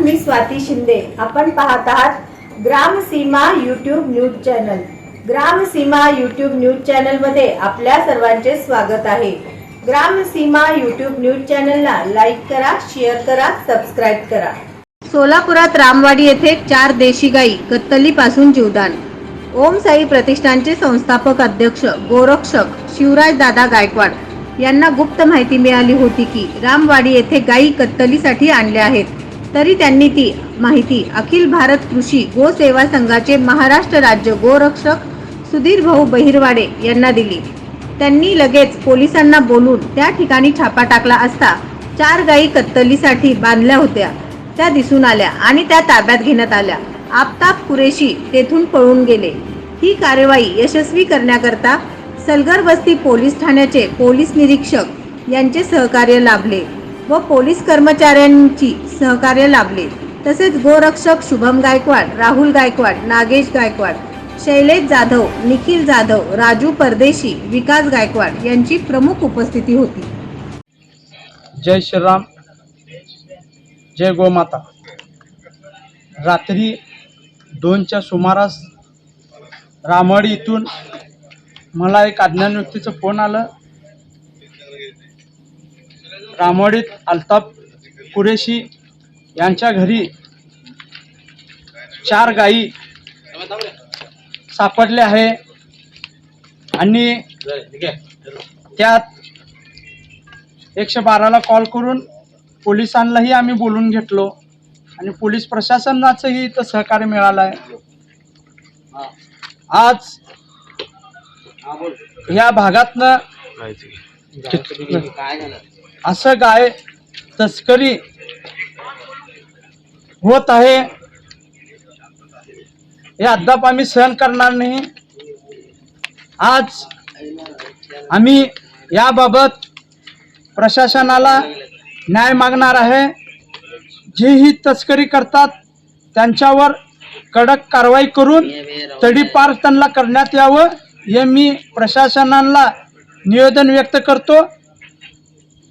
मी स्वाती शिंदे. आपण पाहत आहात Gramsima YouTube news channel. Gramsima YouTube news चॅनलमध्ये आपल्या सर्वांचे स्वागत आहे. ग्रामसीमा यूट्यूब न्यूज चॅनलला लाईक करा शेअर करा सबस्क्राईब करा. सोलापुरात रामवाडी येथे चार देशी गाई कत्तलीपासून जीवदान. ओम साई प्रतिष्ठानचे संस्थापक अध्यक्ष गोरक्षक शिवराज दादा गायकवाड यांना गुप्त माहिती मिळाली होती की रामवाडी येथे गायी कत्तलीसाठी आणल्या आहेत. तरी त्यांनी ती माहिती. अखिल भारत कृषी गो सेवा संघाचे महाराष्ट्र राज्य गोरक्षक सुधीर भाऊ बहिरवाडे यांना दिली. त्यांनी लगेच पोलिसांना बोलून त्या ठिकाणी छापा टाकला असता चार गायी कत्तलीसाठी बांधल्या होत्या. त्या दिसून आल्या आणि त्या ताब्यात घेण्यात आल्या. आफताब कुरेशी तेथून पळून गेले. ही कारवाई यशस्वी करण्याकरता सलगर वस्ती पोलीस ठाण्याचे पोलीस निरीक्षक यांचे सहकार्य लाभले. व पोलीस कर्मचाऱ्यांची सहकार्य लाभले. तसेच गोरक्षक शुभम गायकवाड राहुल गायकवाड नागेश गायकवाड शैलेश जाधव निखिल जाधव राजू परदेशी विकास गायकवाड यांची प्रमुख उपस्थिती होती. जय श्रीराम जय गोमाता. रात्री दोनच्या सुमारास रामवाडी इथून मला एक अज्ञान व्यक्तीचं फोन आलं. रामवाडीत अल्ताफ कुरेशी यांच्या घरी चार गायी सापडले आहे. आणि त्यात एकशे बाराला कॉल करून पोलिसांनाही आम्ही बोलून घेतलो. आणि पोलीस प्रशासनाचंही इथं सहकार्य मिळालं आहे. आज ह्या भागातनं असं गाय तस्करी होत आहे? हे अद्याप आम्ही सहन करणार नाही. आज आम्ही याबाबत प्रशासनाला न्याय मागणार आहे. जे ही तस्करी करतात त्यांच्यावर कडक कारवाई करून तडीपार त्यांना करण्यात यावं हे मी प्रशासनाला निवेदन व्यक्त करतो.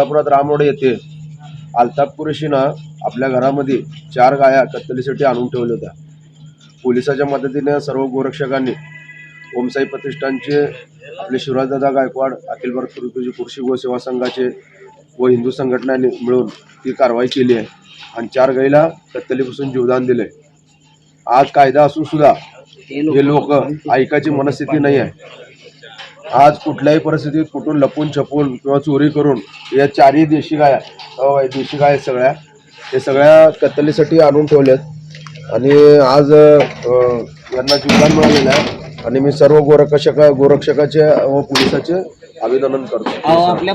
कोल्हापुरात रामरोड येथे अल्ताफ कुरेशीनं आपल्या घरामध्ये चार गाया कत्तलीसाठी आणून ठेवल्या होत्या. पोलिसाच्या मदतीने सर्व गोरक्षकांनी ओमसाई प्रतिष्ठानचे आपले शिवराजदादा गायकवाड अखिल भारत कृषी कृषी गोसेवा संघाचे व हिंदू संघटनांनी मिळून ती कारवाई केली आहे आणि चार गाईला कत्तलीपासून जीवदान दिले आज कायदा असून सुद्धा हे लोक ऐकायची मनस्थिती नाही आहे. आज कुठल्याही परिस्थितीत कुठून लपून छपून किंवा चोरी करून या चारही देशी गाया हो देशी गाय सगळ्या हे सगळ्या कत्तलीसाठी आणून ठेवल्यात. आणि आज यांना जीवदान मिळालेलं आहे. आणि मी सर्व गोरक्षका गोरक्षकाचे व पोलिसाचे अभिनंदन करतो. आपल्या